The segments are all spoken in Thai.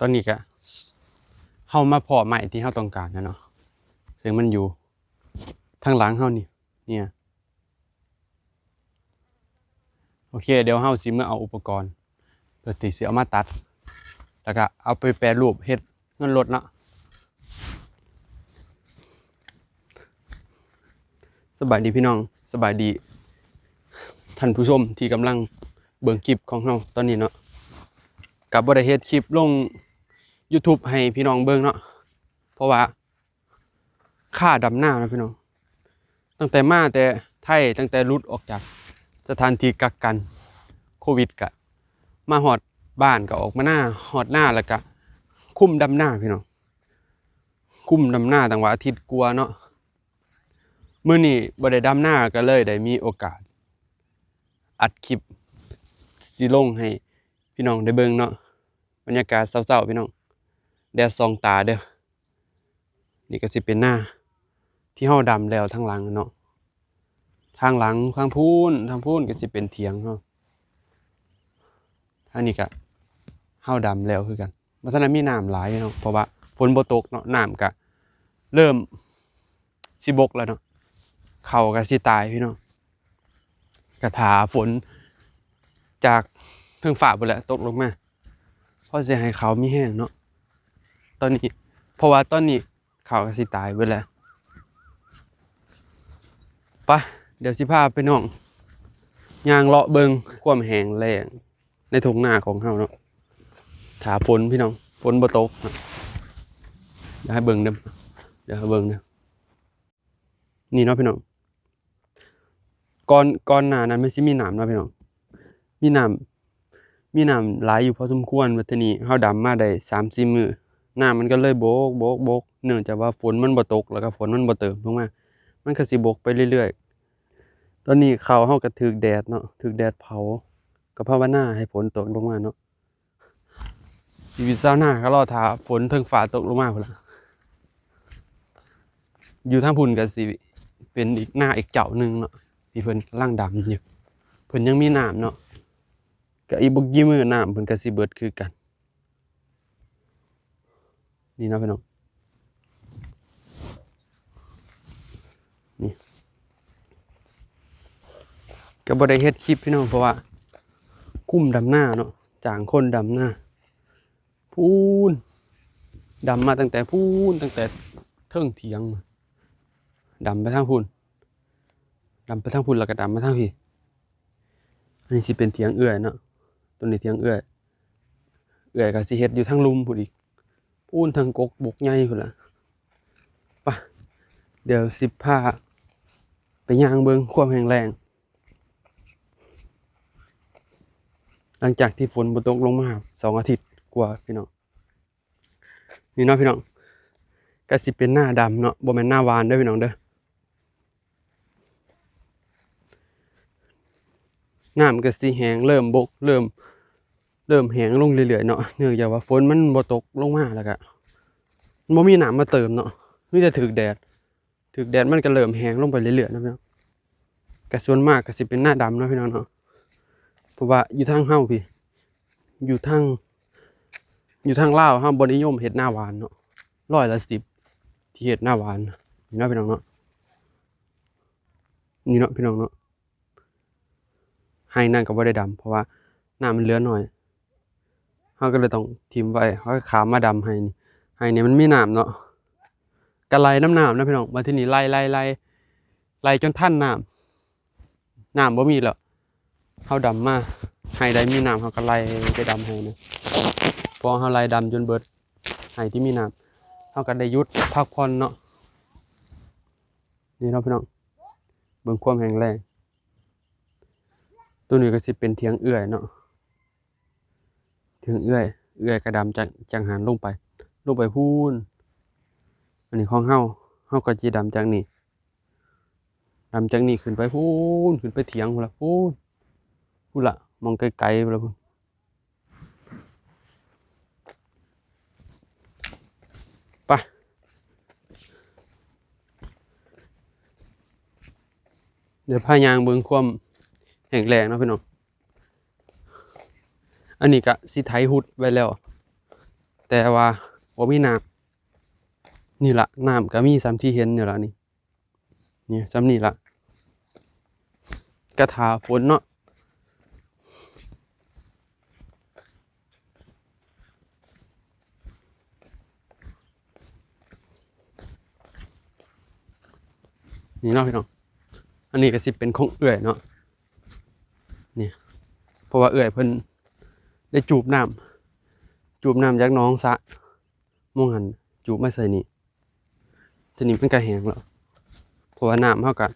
ตอนนี้ก็เฮามาพอใหม่ที่เฮาต้องการนะเนาะซึ่งมันอยู่ทางหลังเฮานี่เนี่ยโอเค เดี๋ยวเฮาสิเมาเอาอุปกรณ์เพื่อที่สิเอามาตัด แล้วก็เอาไปแปรรูปเฮ็ดเงินลดเนาะสบายดีพี่น้องสบายดีท่านผู้ชมที่กำลังเบิ่งคลิปของเราตอนนี้เนาะกับบ่ได้เฮ็ดคลิปลง YouTube ให้พี่น้องเบิ่งเนาะเพราะว่าค่าดำหน้านะพี่น้อง ตั้งแต่มาแต่ไทยตั้งแต่รุดออกจากสถานที่กักกันโควิดกะ มาหอดบ้านก็ออกมาหน้าหอดหน้าแล้วก็คุ้มดำหน้าพี่น้องคุ้มดำหน้าตั้งว่าอาทิตย์กลัวเนาะมื้อนี้บ่ได้ดำหน้าก็เลยได้มีโอกาส อัดคลิปสิลงให้พี่น้องได้เบิ่งเนาะบรรยากาศเศร้าๆพี่น้อง แดดส่องตาเด้อนี่ก็สิเป็นหน้า ที่เฮาดำแล้วทางหลังเนาะทางหลังทางพูนทางพูนก็สิเป็นเถียงเฮาทางนี้ก็เฮาดำแล้วคือกันบ่ทันได้มีน้ำหลายพี่น้องเพราะว่าฝนบ่ตกเนาะน้ำก็เริ่มสิบกแล้วเนาะเขาก็สิตายพี่น้องกระถาฝนจากเทิงฝ่าไปแหละตกลงมาเพราะจะให้เขามีแห้งเนาะ ตอนนี้ เพราะว่าตอนนี้เขาก็สิตายไปแล้วไปะเดี๋ยวสิพาไปน้องยางเลาะเบิงความแหงแล้งในทุ่งนาของเฮาเนาะถาฝนพี่น้องฝนบ่ตกเนาะเดี๋ยวให้เบิงเด้อเดี๋ยวให้เบิงเด้อนี่เนาะพี่น้องก่อนก่อนหน้านั้นไมันสิมีหน้ำเนาะพี่น้องมีหน้ำมีหน้ำหลายอยู่พอสมควรวัดนี้เฮาดำมาได้3-4มื้อ น้ำมันก็เลยโบกโบกโบกเนื่องจากว่าฝนมันบ่ตกแล้วก็ฝนมันบ่เติมลงมามันก็สิบกไปเรื่อยๆ ตอนนี้เขาวเฮาก็ถึกแดดเนาะถึกแดดเผาก็ภาวนาให้ฝนตกลงมาเนาะชีวิตชาวนาก็รอท่าฝนเทิงฟ้าตกลงมาพุ่นล่ะอยู่ทางพุ่นก็สิเป็นอีกหน้าอีกเจ้าหนึงเนาะที่เพิ่นล่างดำอยู่เพิ่นยังมีน้ำเนาะก็อีบ่กี่มือน้ำเพิ่นก็สิเบิดคือกัน นี่นะพี่น้องนี่ก็บ่ได้เฮ็ดคลิปพี่น้องเพราะว่า กุ้มดำหน้าเนาะจางคนดำหน้า พูนดำมาตั้งแต่พูนตั้งแต่เทิงเถียงดำไปทางพูนดำไปทางพุ่นแล้วก็ดำมาทางพี่อันนี้สิเป็นเถียงเอื้อยเนาะตัวนี้เถียงเอื้อย เอื้อยก็สิเฮ็ดอยู่ทางลุมพุ่นอีก พูนทางกกบกใหญ่พุ่นล่ะไปะเดี๋ยวสิบพาไปย่างเบิงความแห้งแรงหลังจากที่ฝนบ่ตกลงมาสองอาทิตย์กว่าพี่น้องนี่เนาะพี่น้องก็สิเป็นหน้าดำเนาะบ่แม่นหน้าวานเด้อพี่น้องเด้อน้ำก็สิแห้งเริ่มบกเริ่ม เริ่มแห้งลงเรื่อยๆเนาะเนื่องจากว่าฝนมันบ่ตกลงมาแล้วก็มันบ่มีน้ำมาเติมเนาะมีแต่ถึกแดดถึกแดดมันก็เริ่มแห้งลงไปเรื่อยๆนะพี่น้องก็ส่วนมากก็สิเป็นหน้าดำนะพี่น้องเนาะเพราะว่าอยู่ทางเฮ้าพี่ อยู่ทางอยู่ทางลาวเฮาบ่นิยมเฮ็ดหน้าหวานเนาะร้อยละสิบที่เฮ็ดหน้าหวานนี่เนาะพี่น้องเนาะนี่เนาะพี่น้องเนาะให้นั่นก็บ่ได้ดำเพราะว่าหน้ำมันเลือหน่อย เขาก็เลยต้องทิมไว้เขาก็ขามมาดำให้นี่ให้นี่มันมีน้ำเนาะกระไลน้ำหน้ำนะพี่น้องมาที่นี่ไล่ไล่ไล่ไล่จนท่านน้ำน้ำบ่มีแล้วเขาดำมาให้ได้มีน้ำเขาก็ไลไปดำให้นะพอเขาไล่ดำจนเบิดให้ที่มีน้ำเขาก็ได้ยุดพักผ่อนเนาะนี่เนาะพี่น้องเบิ่งความแข็งแรงตัวนี้ก็สิเป็นเทียงเอื้อยเนาะ เทียงเอื้อย เอื้อยกระดำจังจังหันลงไป ลงไปพูนอันนี้ของเฮาเฮาก็จีดำจากนี่ดำจากนี่ขึ้นไปพูนขึ้นไปเถียงพูนละพูนพูละมองไกลๆพูนละพูนไปเดี๋ยวพายางเบิ่งความแข็งแรงนะพี่น้อง อันนี้ก็สิไทยหุดไว้แล้ว แต่ว่าบ่มีน้ำนี่ละน้ำก็มีซ้ำที่เห็นนี่ละนี่นี่ซ้ำนี่ละกระถาฝนเนาะนี่เนาะพี่น้อง อันนี้ก็สิเป็นของเอื่อยเนาะ นี่ เพราะว่าเอื่อยเพิ่น ได้จูบน้ำจูบน้ำจากน้องสะม่วงหันจูบไมาใส่นี่ทีนี้มันก็แหงแล้วเพราะว่าน้ำเฮาก็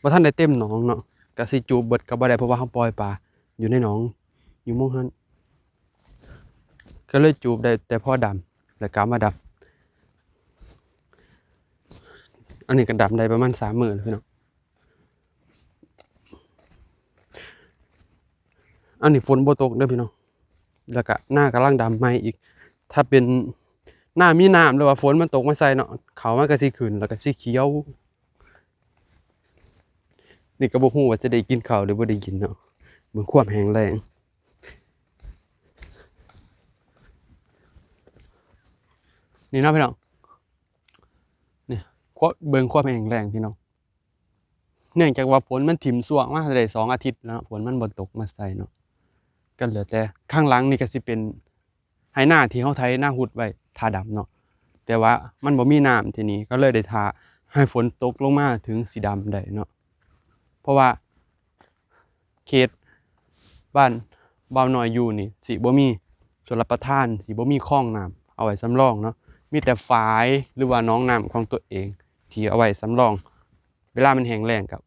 บ่ทันได้เต็มหนองเนาะก็สิจูบเบิดก็บ่ได้เพราะว่าเฮาปล่อยปลาอยู่ในหนอง อยู่ม่วงหันก็เลยจูบได้แต่พ่อดำแล้วกามาดำอันนี้ก็ดำได้ประมาณ3มื้อแล้วพี่น้องอันนี้ฝนโบตกเด้อพี่น้อง แล้วก็หน้ากำลังดำใหม่อีก ถ้าเป็นหน้ามีน้ำหรือว่าฝนมันตกมาใส่เนาะเขามันก็สิขึ้นแล้วก็สิเขียว นี่ก็บ่ฮู้ว่าจะได้กินข้าวหรือบ่ได้กินเนาะเบิ่งความแห้งแล้งนี่นาะพี่น้องนี่ควเบิงความแห้งแล้งพี่น้องเนื่องจากว่าฝนมันถิ่มส่วงมาได้สองอาทิตย์แล้วฝนมันบ่ตกมาใส่เนาะ ก็เหลือแต่ข้างหลังนี่ก็สิเป็นไหหน้าที่เขาไถหน้าหุดไว้ทาดำเนาะแต่ว่ามันบ่มีน้ำทีนี้ก็เลยได้ทาให้ฝนตกลงมาถึงสีดำได้เนาะเพราะว่าเขตบ้านบ่าวน้อยอยู่นี่สิบ่มีชลประทานสิบ่มีคลองน้ำเอาไว้สำรองเนาะมีแต่ฝายหรือว่าน้องน้ำของตัวเองที่เอาไว้สำรอง เวลามันแห้งแล้งกับ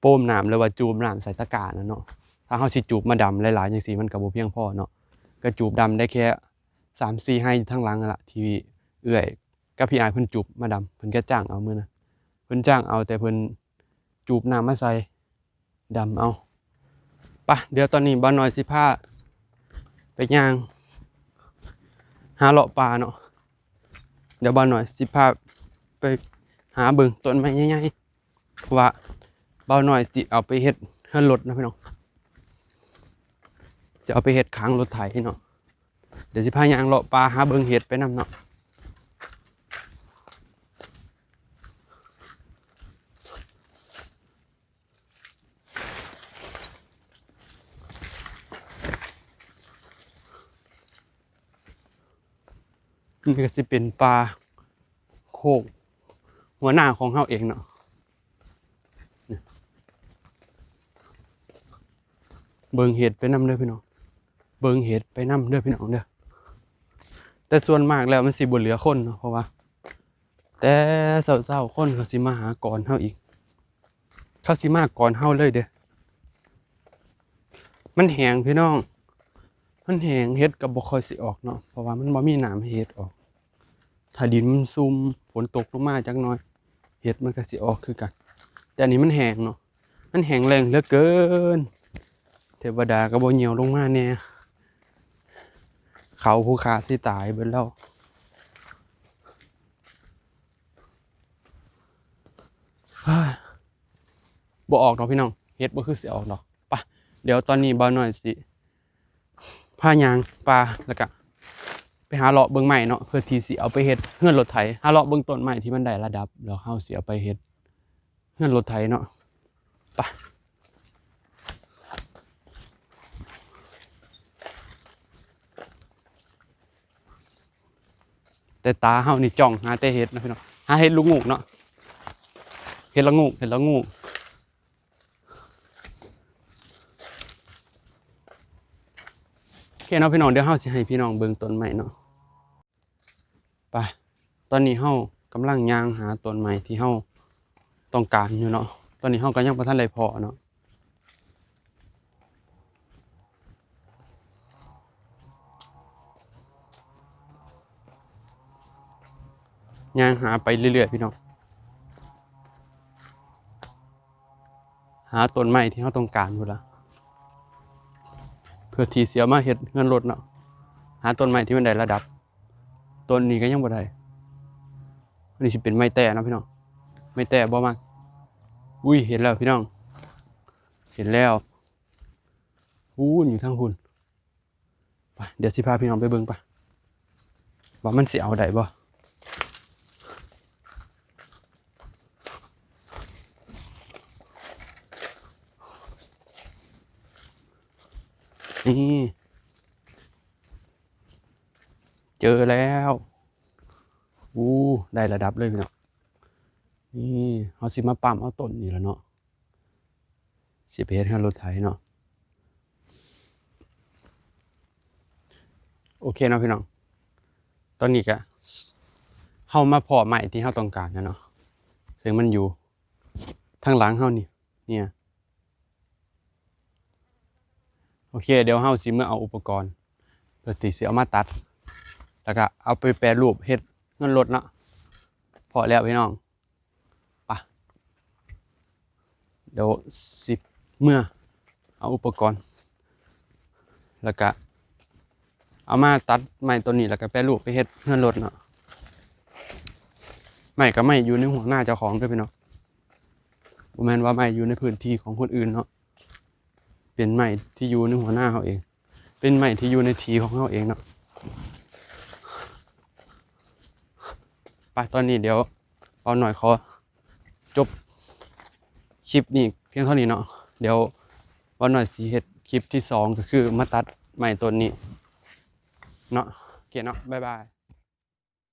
โป้มน้ำหรือว่าจูบน้ำใส่ตะกร้านะเนาะ ถ้าเขาสิจูบมาดำหลายๆอย่างสีมันก็บ่เพียงพอเนาะก็จูบดำได้แค่สามสี่ให้ทั้งหลังละทีวีเอื้อยกับพี่อายเพิ่นจูบมาดำเพิ่นก็จ้างเอามือนะเพิ่นจ้างเอาแต่เพิ่นจูบน้ำมาใส่ดำเอาปะเดี๋ยวตอนนี้บ้านน้อยสิพาไปย่างหาเลาะปลาเนาะเดี๋ยวบ้านน้อยสิพาไปหาเบิ่งต้นไม้ใหญ่ๆเพราะว่าบ้านน้อยสิเอาไปเฮ็ดเฮือนรถนะพี่น้อง จะเอาไปเห็ดค้างรถไถเนาะเดี๋ยวสิพายางเลาะปลาหาเบิงเห็ดไปนำเนาะนี่ก็สิเป็นปลาโคกหัวหน้าของเฮาเองเนาะเบิงเห็ดไปนำเด้อพี่น้อง เบิงเห็ดไปนำเด้อพี่น้องเด้อแต่ส่วนมากแล้วมันสิบ่เหลือคนเนาะเพราะว่า แต่เศร้าๆคนเขาสิมาหาก่อนเฮาอีก เขาสิมาก่อนเฮาเลยเด้อมันแหงพี่น้อง มันแหงเห็ดก็บ่ค่อยสิออกเนาะเพราะว่ามันบ่มีน้ำให้เห็ดออก ถ้าดินมันซุ่มฝนตกลงมาจักหน่อยเห็ดมันก็สิออกคือกัน แต่อันนี้มันแหงเนาะมันแหงแรงเหลือเกิน เทวดาก็บ่เหี่ยวลงมาแน่ เขาผู้ขาสิตายเบิดแล้วเฮ้ยบ่ออกดอกพี่น้องเฮ็ดบ่คือสิออกดอกปะเดี๋ยวตอนนี้บ่าวน้อยสิพายางปลาแล้วก็ไปหาเลาะเบิ่งใหม่เนาะเพื่อที่สิเอาไปเฮ็ดเฮือนรถไถหาเลาะเบิ่งต้นใหม่ที่มันได้ระดับแล้วเฮาสิเอาไปเฮ็ดเฮือนรถไถเนาะไป แต่ตาเฮานี่จ้องหาแต่เห็ดนะพี่น้องหาเห็ดลูกงูเนาะเห็ดละงูเห็ดละงูโอเคเนาะพี่น้องเดี๋ยวเฮาสิให้พี่น้องเบิ่งต้นใหม่เนาะไปตอนนี้เฮากำลังย่างหาต้นใหม่ที่เฮาต้องการอยู่เนาะตอนนี้เฮาก็ยังบ่ทันได้พอเนาะ ย่างหาไปเรื่อยๆพี่น้อง หาต้นใหม่ที่เฮาต้องการพุ่ละเพื่อที่เสียมาเฮ็ดเงินรถเนาะ หาต้นใหม่ที่มันได้ระดับ ต้นนี้ก็ยังบ่ได้อันนี้สิเป็นไม้แต่นะพี่น้อง ไม้แต่บ่มาก อุ้ยเห็นแล้วพี่น้อง เห็นแล้วอู้อยู่ทางหุ่น ไปเดี๋ยวสิพาพี่น้องไปเบิ่งไปว่ามันสิเอาได้บ่ นี่เจอแล้วอู้ได้ระดับเลยพี่น้องนี่เอาสิมาปั๊มเอาต้นนี่แล้วเนาะสิเฮ็ดให้รถไถเนาะโอเคเนาะพี่น้อง ตอนนี้ก็เฮามาพอใหม่ที่เฮาต้องการนะเนาะซึ่งมันอยู่ทางหลังเฮานี่เนี่ย โอเค เดี๋ยวเฮาสิเมื่อเอาอุปกรณ์เพื่อที่สิเอามาตัด แล้วก็เอาไปแปรรูปเฮ็ดเงินรถเนาะพอแล้วพี่น้องปะเดี๋ยวสิเมื่อเอาอุปกรณ์ แล้วก็เอามาตัดไม้ตัวนี้แล้วก็แปรรูปไปเฮ็ดเงินรถเนาะไม้ก็ไม่อยู่ในหัวหน้าเจ้าของด้วยพี่น้องบ่แมนว่าไม้อยู่ในพื้นที่ของคนอื่นเนาะ เป็นไม้ที่อยู่ในหัวหน้าเขาเอง เป็นไม้ที่อยู่ในทีของเขาเองเนาะไปตอนนี้เดี๋ยวเอาหน่อยขอจบคลิปนี้เพียงเท่านี้เนาะเดี๋ยววันหน่อยสีเฮ็ดคลิปที่สองก็คือมาตัดไม้ต้นนี้เนาะโอเคเนาะบ๊ายบาย